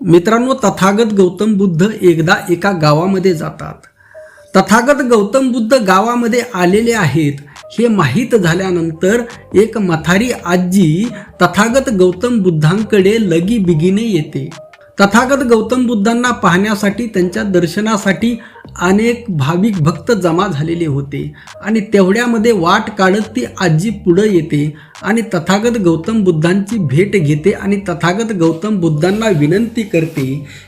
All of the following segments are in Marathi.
मित्रांनो तथागत गौतम बुद्ध एकदा एका गावामध्ये जातात. तथागत गौतम बुद्ध गावामध्ये आलेले आहेत हे माहीत झाल्यानंतर एक मथारी आजी तथागत गौतम बुद्धांकडे लगी बिगीने येते. तथागत गौतम बुद्धांना पाहण्यासाठी त्यांच्या दर्शनासाठी अनेक भाविक भक्त जमा झालेले होते आणि तेवढ्यामध्ये वाट काढत ती आजी पुढं येते आणि तथागत गौतम बुद्धांची भेट घेते आणि तथागत गौतम बुद्धांना विनंती करते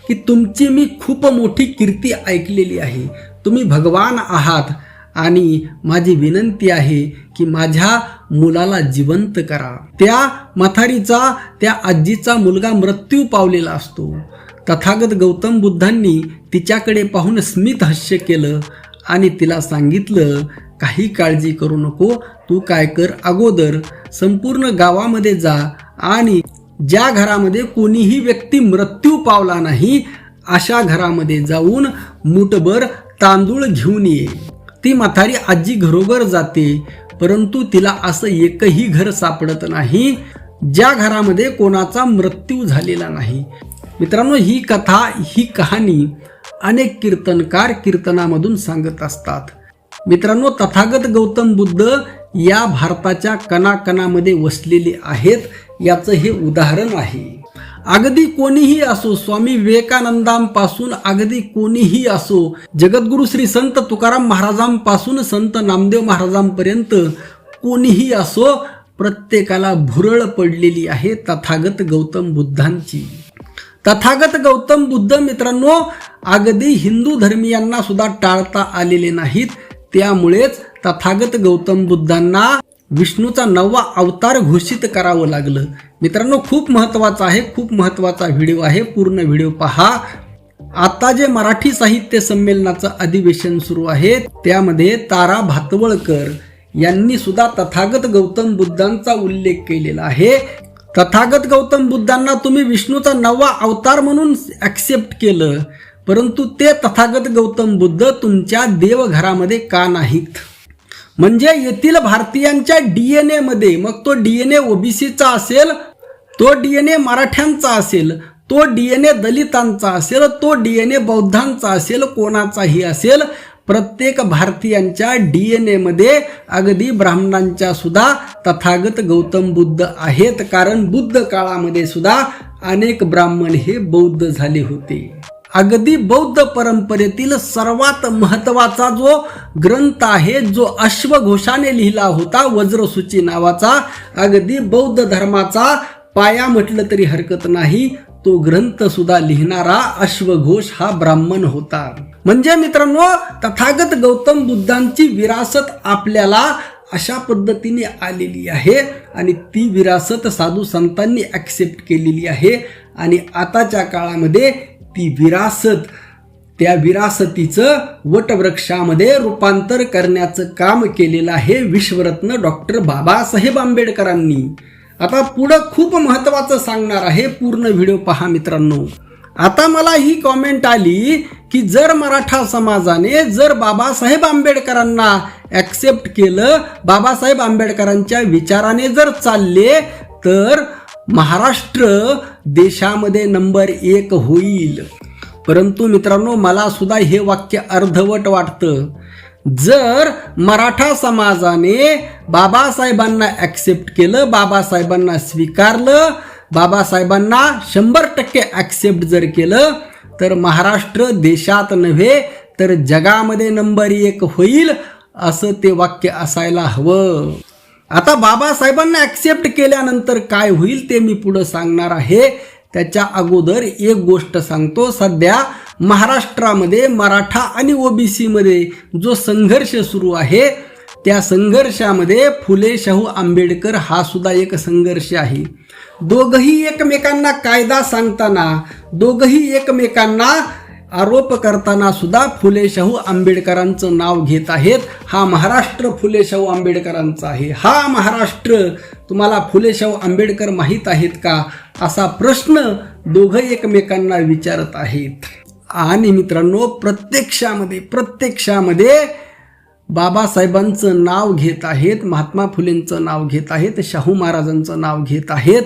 की तुमची मी खूप मोठी कीर्ती ऐकलेली आहे. तुम्ही भगवान आहात आणि माझी विनंती आहे की माझ्या मुलाला जिवंत करा. त्या मथारीचा त्या आजीचा मुलगा मृत्यू पावलेला असतो. तथागत गौतम बुद्धांनी तिच्याकडे पाहून स्मित हास्य केलं आणि तिला सांगितलं काही काळजी करू नको तू काय कर अगोदर. संपूर्ण गावामध्ये जा आणि ज्या घरामध्ये कोणीही व्यक्ती मृत्यू पावला नाही अशा घरामध्ये जाऊन मुठभर तांदूळ घेऊन ये. ती म्हातारी आजी घरोघर जाते. परंतु तिला असं एकही घर सापडत नाही ज्या घरामध्ये कोणाचा मृत्यू झालेला नाही. मित्रांनो ही कथा ही कहाणी अनेक कीर्तनकार कीर्तनामधून सांगत असतात. मित्रांनो तथागत गौतम बुद्ध या भारताच्या कणाकणामध्ये वसलेले आहेत याचं हे उदाहरण आहे. अगदी कोणीही असो स्वामी विवेकानंदांपासून अगदी कोणीही असो जगद्गुरु श्री संत तुकाराम महाराजांपासून संत नामदेव महाराजांपर्यंत कोणीही असो प्रत्येकाला भुरळ पडलेली आहे तथागत गौतम बुद्धांची. तथागत गौतम बुद्ध मित्रांनो अगदी हिंदू धर्मियांना सुद्धा टाळता आलेले नाहीत त्यामुळेच तथागत गौतम बुद्धांना विष्णूचा नववा अवतार घोषित करावं लागलं. मित्रांनो खूप महत्त्वाचा आहे खूप महत्त्वाचा व्हिडिओ आहे. पूर्ण व्हिडिओ पहा. आता जे मराठी साहित्य संमेलनाचं अधिवेशन सुरू आहे त्यामध्ये तारा भातवळकर यांनी सुद्धा तथागत गौतम बुद्धांचा उल्लेख केलेला आहे. तथागत गौतम बुद्धांना तुम्ही विष्णूचा नववा अवतार म्हणून ॲक्सेप्ट केलं परंतु ते तथागत गौतम बुद्ध तुमच्या देवघरामध्ये का नाहीत? म्हणजे येथील भारतीयांच्या डी एन एमध्ये मग तो डी एन ए ओबीसीचा असेल तो डी एन ए मराठ्यांचा असेल तो डी एन ए दलितांचा असेल तो डी एन ए बौद्धांचा असेल कोणाचाही असेल प्रत्येक भारतीयांच्या डी एन एमध्ये अगदी ब्राह्मणांच्या सुद्धा तथागत गौतम बुद्ध आहेत. कारण बुद्ध काळामध्ये सुद्धा अनेक ब्राह्मण हे बौद्ध झाले होते. अगदी बौद्ध परंपरेतील सर्वात महत्त्वाचा जो ग्रंथ आहे जो अश्वघोषाने लिहिला होता वज्रसूची नावाचा अगदी बौद्ध धर्माचा पाया म्हटलं तरी हरकत नाही तो ग्रंथ सुद्धा लिहिणारा अश्वघोष हा ब्राह्मण होता. म्हणजे मित्रांनो तथागत गौतम बुद्धांची विरासत आपल्याला अशा पद्धतीने आलेली आहे आणि ती विरासत साधू संतांनी ॲक्सेप्ट केलेली आहे. आणि आताच्या काळामध्ये ती विरासत त्या विरासतीचं वटवृक्षामध्ये रूपांतर करण्याचं काम केलेलं आहे विश्वरत्न डॉक्टर बाबासाहेब आंबेडकरांनी. आता पुढं खूप महत्त्वाचं सांगणार आहे पूर्ण व्हिडिओ पहा मित्रांनो. आता मला ही कॉमेंट आली की जर मराठा समाजाने जर बाबासाहेब आंबेडकरांना ॲक्सेप्ट केलं बाबासाहेब आंबेडकरांच्या विचाराने जर चालले तर महाराष्ट्र देशामध्ये नंबर एक होईल. परंतु मित्रांनो मला सुद्धा हे वाक्य अर्धवट वाटतं. जर मराठा समाजाने बाबासाहेबांना ॲक्सेप्ट केलं बाबासाहेबांना स्वीकारलं बाबासाहेबांना शंभर टक्के ॲक्सेप्ट जर केलं तर महाराष्ट्र देशात नव्हे तर जगामध्ये नंबर एक होईल असं ते वाक्य असायला हवं. आता बाबासाहेबांना ॲक्सेप्ट केल्यानंतर काय होईल ते मी पुढं सांगणार आहे. त्याच्या अगोदर एक गोष्ट सांगतो. सध्या महाराष्ट्रामध्ये मराठा आणि ओबीसीमध्ये जो संघर्ष सुरू आहे त्या संघर्षामध्ये फुले शाहू आंबेडकर हा सुद्धा एक संघर्ष आहे. दोघही एकमेकांना कायदा सांगताना दोघही एकमेकांना आरोप करताना सुद्धा फुले शाहू आंबेडकरांचं नाव घेत आहेत. हा महाराष्ट्र फुले शाहू आंबेडकरांचा आहे. हा महाराष्ट्र तुम्हाला फुले शाहू आंबेडकर माहीत आहेत का? असा प्रश्न दोघं एकमेकांना विचारत आहेत. आणि मित्रांनो प्रत्यक्षामध्ये प्रत्यक्षामध्ये बाबासाहेबांचं नाव घेत आहेत महात्मा फुलेंचं नाव घेत आहेत शाहू महाराजांचं नाव घेत आहेत.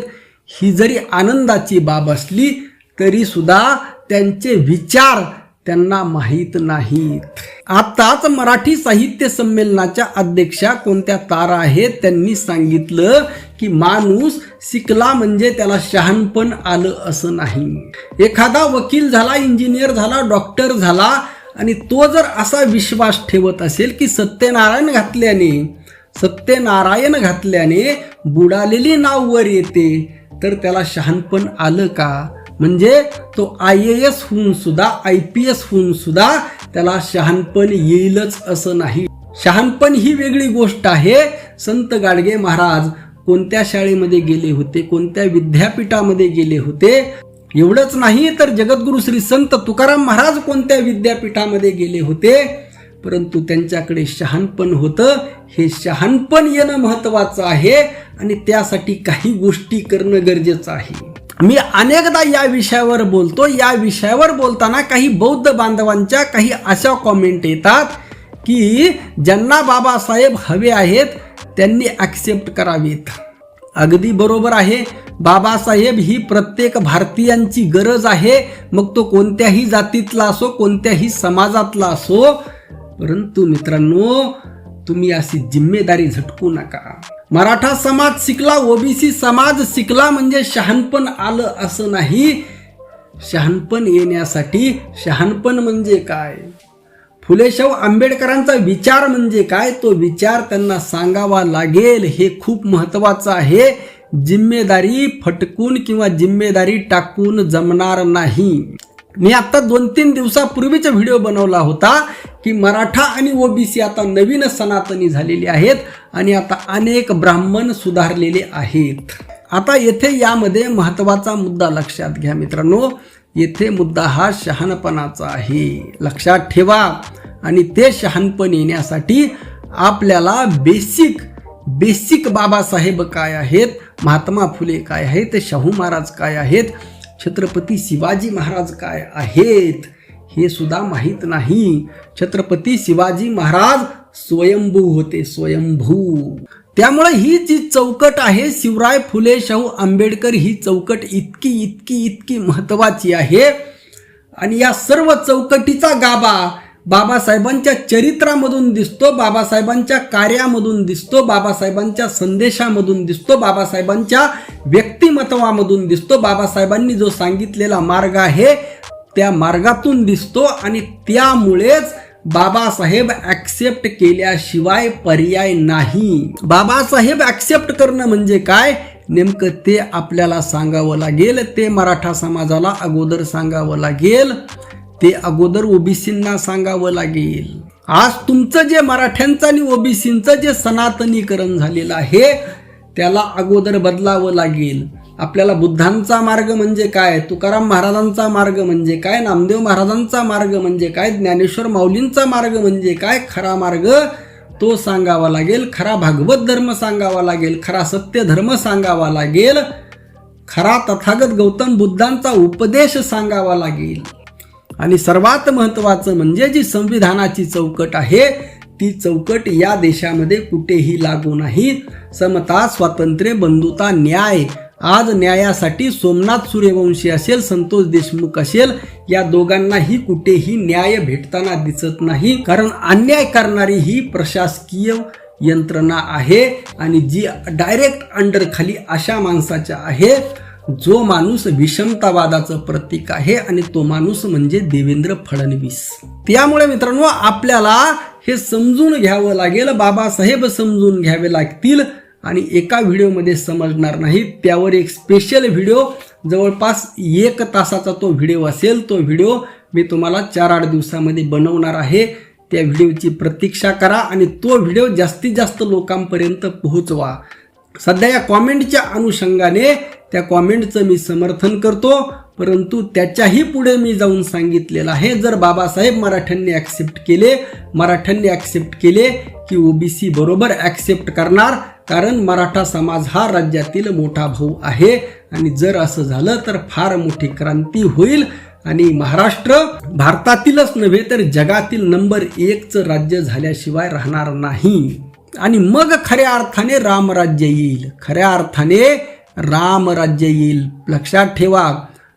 ही जरी आनंदाची बाब असली तरी सुद्धा त्यांचे विचार त्यांना माहीत नाहीत. आताच मराठी साहित्य संमेलनाच्या अध्यक्षा कोणत्या तारा आहेत त्यांनी सांगितलं की माणूस शिकला म्हणजे त्याला शहाणपण आलं असं नाही. एखादा वकील झाला इंजिनियर झाला डॉक्टर झाला आणि तो जर असा विश्वास ठेवत असेल की सत्यनारायण घातल्याने सत्यनारायण घातल्याने बुडालेली नाव वर येते तर त्याला शहाणपण आलं का? म्हणजे तो आय ए एस होऊन सुद्धा आय पी एस होऊन सुद्धा त्याला शहाणपण येईलच असं नाही. शहाणपण ही वेगळी गोष्ट आहे. संत गाडगे महाराज कोणत्या शाळेमध्ये गेले होते कोणत्या विद्यापीठामध्ये गेले होते? एवढंच नाही तर जगद्गुरु श्री संत तुकाराम महाराज कोणत्या विद्यापीठामध्ये गेले होते? परंतु त्यांच्याकडे शहाणपण होतं. हे शहाणपण येणं महत्वाचं आहे आणि त्यासाठी काही गोष्टी करणं गरजेचं आहे. मी अनेकदा या विषयावर बोलतो. या विषयावर बोलताना काही बौद्ध बांधवांच्या काही अशा कॉमेंट येतात की ज्यांना बाबासाहेब हवे आहेत त्यांनी ॲक्सेप्ट करावीत. अगदी बरोबर आहे. बाबासाहेब ही प्रत्येक भारतीयांची गरज आहे. मग तो कोणत्याही जातीतला असो कोणत्याही समाजातला असो परंतु मित्रांनो तुम्ही अशी जिम्मेदारी झटकू नका. मराठा समाज शिकला ओबीसी समाज शिकला म्हणजे शहाणपण आलं असं नाही. शहाणपण येण्यासाठी शहाणपण म्हणजे काय? फुलेशाहू आंबेडकरांचा विचार म्हणजे काय? तो विचार त्यांना सांगावा लागेल. हे खूप महत्त्वाचं आहे. जिम्मेदारी फटकून किंवा जिम्मेदारी टाकून जमणार नाही. मी आता दोन तीन दिवसापूर्वीचा व्हिडिओ बनवला होता. की मराठा आणि ओबीसी आता नवीन सनातनी झालेली आहेत आणि आता अनेक ब्राह्मण सुधारलेले आहेत. आता येथे यामध्ये महत्त्वाचा मुद्दा लक्षात घ्या मित्रांनो. येथे मुद्दा हा शहाणपणाचा आहे. लक्षात ठेवा. आणि ते शहाणपण येण्यासाठी आपल्याला बेसिक बेसिक बाबासाहेब काय आहेत? महात्मा फुले काय आहेत? शाहू महाराज काय आहेत? छत्रपती शिवाजी महाराज काय आहेत? हे सुद्धा माहीत नाही. छत्रपती शिवाजी महाराज स्वयंभू होते स्वयंभू. त्यामुळे ही जी चौकट आहे शिवराय फुले शाहू आंबेडकर ही चौकट इतकी इतकी इतकी महत्वाची आहे. आणि या सर्व चौकटीचा गाभा बाबासाहेबांच्या चरित्रामधून दिसतो बाबासाहेबांच्या कार्यामधून दिसतो बाबासाहेबांच्या संदेशामधून दिसतो बाबासाहेबांच्या व्यक्तिमत्वामधून दिसतो. बाबासाहेबांनी जो सांगितलेला मार्ग आहे त्या मार्गातून दिसतो आणि त्यामुळेच बाबासाहेब ॲक्सेप्ट केल्याशिवाय पर्याय नाही. बाबासाहेब ॲक्सेप्ट करणं म्हणजे काय? नेमकं ते आपल्याला सांगावं लागेल ते मराठा समाजाला अगोदर सांगावं लागेल ते अगोदर ओबीसींना सांगावं लागेल. आज तुमचं जे मराठ्यांचं आणि ओबीसींचं जे सनातनीकरण झालेलं आहे त्याला अगोदर बदलावं लागेल. आपल्याला बुद्धांचा मार्ग म्हणजे काय? तुकाराम महाराजांचा मार्ग म्हणजे काय? नामदेव महाराजांचा मार्ग म्हणजे काय? ज्ञानेश्वर माऊलींचा मार्ग म्हणजे काय? खरा मार्ग तो सांगावा लागेल. खरा भागवत धर्म सांगावा लागेल. खरा सत्य धर्म सांगावा लागेल. खरा तथागत गौतम बुद्धांचा उपदेश सांगावा लागेल. आणि सर्वात महत्वाचं म्हणजे जी संविधानाची चौकट आहे ती चौकट या देशामध्ये कुठेही लागू नाही. समता स्वातंत्र्य बंधुता न्याय आज न्यायासाठी सोमनाथ सूर्यवंशी असेल संतोष देशमुख असेल या दोघांनाही कुठेही न्याय भेटताना दिसत नाही. कारण अन्याय करणारी ही प्रशासकीय यंत्रणा आहे आणि जी डायरेक्ट अंडर खाली अशा माणसाच्या आहे जो माणूस विषमतावादाचं प्रतीक आहे आणि तो माणूस म्हणजे देवेंद्र फडणवीस. त्यामुळे मित्रांनो आपल्याला हे समजून घ्यावं लागेल बाबासाहेब समजून घ्यावे लागतील. आणि एका व्हिडिओमध्ये समजणार नाही. त्यावर एक स्पेशल व्हिडिओ जवळपास एक तासाचा तो व्हिडिओ असेल तो व्हिडिओ मी तुम्हाला चार आठ दिवसामध्ये बनवणार आहे. त्या व्हिडिओची प्रतीक्षा करा आणि तो व्हिडिओ जास्तीत जास्त लोकांपर्यंत पोहोचवा. सध्या या कॉमेंटच्या अनुषंगाने त्या कॉमेंटचं मी समर्थन करतो परंतु त्याच्याही पुढे मी जाऊन सांगितलेलं आहे. जर बाबासाहेब मराठ्यांनी ॲक्सेप्ट केले मराठ्यांनी ॲक्सेप्ट केले की ओबीसी बरोबर ॲक्सेप्ट करणार कारण मराठा समाज हा राज्यातील मोठा भाऊ आहे. आणि जर असं झालं तर फार मोठी क्रांती होईल. आणि महाराष्ट्र भारतातीलच नव्हे तर जगातील नंबर एकचं राज्य झाल्याशिवाय राहणार नाही. आणि मग खऱ्या अर्थाने रामराज्य येईल. खऱ्या अर्थाने रामराज्य येईल. लक्षात ठेवा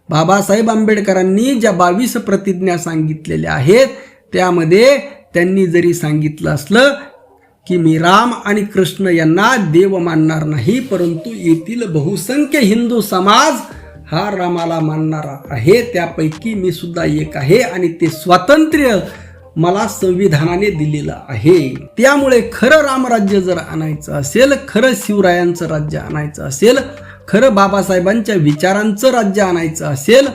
बाबासाहेब आंबेडकरांनी ज्या बावीस प्रतिज्ञा सांगितलेल्या आहेत त्यामध्ये त्यांनी जरी सांगितलं असलं की मी राम आणि कृष्ण यांना देव मानणार नाही परंतु येथील बहुसंख्य हिंदू समाज हा रामाला मानणारा आहे. त्यापैकी मी सुद्धा एक आहे आणि ते स्वातंत्र्य मला संविधानाने दिलेलं आहे. त्यामुळे खरं रामराज्य जर आणायचं असेल खरं शिवरायांचं राज्य आणायचं असेल खरं बाबासाहेबांच्या विचारांचं राज्य आणायचं असेल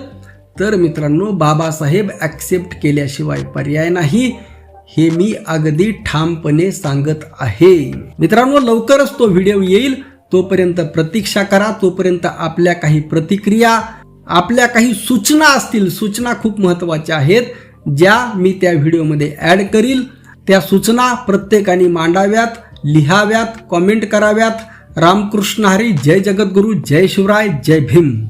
तर मित्रांनो बाबासाहेब ॲक्सेप्ट केल्याशिवाय पर्याय नाही. हे मी अगदी ठामपणे सांगत आहे. मित्रांनो लवकरच तो व्हिडिओ येईल. तोपर्यंत प्रतीक्षा करा. तोपर्यंत आपल्या काही प्रतिक्रिया आपल्या काही सूचना असतील. सूचना खूप महत्त्वाच्या आहेत. ज्या मी त्या व्हिडिओमध्ये ॲड करील त्या सूचना प्रत्येकाने मांडाव्यात लिहाव्यात कॉमेंट कराव्यात. रामकृष्ण हरी जय जगद्गुरू जय शिवराय जय भीम.